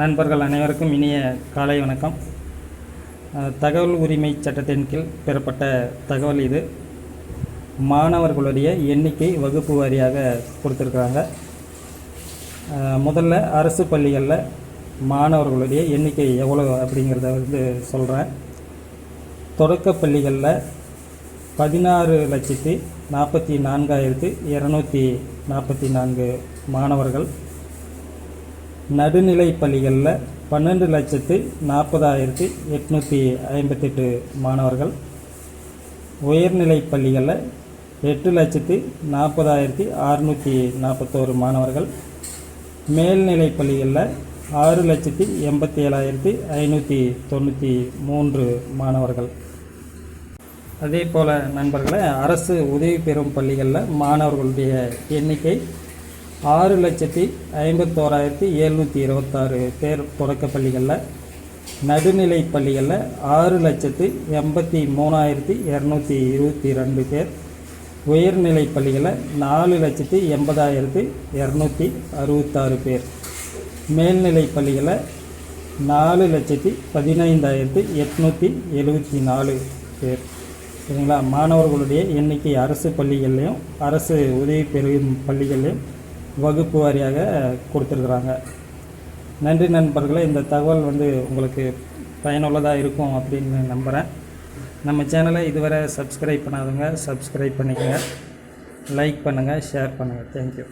நண்பர்கள் அனைவருக்கும் இனிய காலை வணக்கம். தகவல் உரிமை சட்டத்தின் கீழ் பெறப்பட்ட தகவல் இது. மாணவர்களுடைய எண்ணிக்கை வகுப்பு வாரியாக கொடுத்துருக்குறாங்க. முதல்ல அரசு பள்ளிகளில் மாணவர்களுடைய எண்ணிக்கை எவ்வளோ அப்படிங்கிறத வந்து சொல்கிறேன் தொடக்க பள்ளிகளில் பதினாறு லட்சத்தி நாற்பத்தி நான்காயிரத்து இரநூத்தி நாற்பத்தி நான்கு மாணவர்கள். நடுநிலை பள்ளிகளில் பன்னெண்டு லட்சத்து நாற்பதாயிரத்தி எட்நூற்றி ஐம்பத்தெட்டு மாணவர்கள். உயர்நிலை பள்ளிகளில் எட்டு லட்சத்து நாற்பதாயிரத்தி அறுநூற்றி நாற்பத்தோரு மாணவர்கள். மேல்நிலை பள்ளிகளில் ஆறு லட்சத்தி எண்பத்தி ஏழாயிரத்தி ஐநூற்றி தொண்ணூற்றி மூன்று மாணவர்கள். அதே போல் நண்பர்களை அரசு உதவி பெறும் பள்ளிகளில் மாணவர்களுடைய எண்ணிக்கை ஆறு லட்சத்தி ஐம்பத்தோராயிரத்தி எழுநூற்றி இருபத்தாறு பேர் தொடக்க பள்ளிகளில் நடுநிலை பள்ளிகளில் ஆறு லட்சத்து எண்பத்தி மூணாயிரத்தி இரநூத்தி இருபத்தி ரெண்டு பேர். உயர்நிலை பள்ளிகளில் நாலு லட்சத்தி எண்பதாயிரத்தி இரநூத்தி அறுபத்தாறு பேர். மேல்நிலை பள்ளிகளில் நாலு லட்சத்தி பதினைந்தாயிரத்தி எட்நூற்றி எழுபத்தி நாலு பேர். சரிங்களா? மாணவர்களுடைய எண்ணிக்கை அரசு பள்ளிகள்லையும் அரசு உதவி பெறும் பள்ளிகள்லையும் வகுப்பு வாரியாக கொடுத்துருக்குறாங்க. நன்றி நண்பர்களே இந்த தகவல் வந்து உங்களுக்கு பயனுள்ளதாக இருக்கும் அப்படின்னு நம்புகிறேன் நம்ம சேனலை இதுவரை சப்ஸ்கிரைப் பண்ணாதவங்க சப்ஸ்கிரைப் பண்ணிக்கோங்க. லைக் பண்ணுங்கள் ஷேர் பண்ணுங்கள் தேங்க்யூ.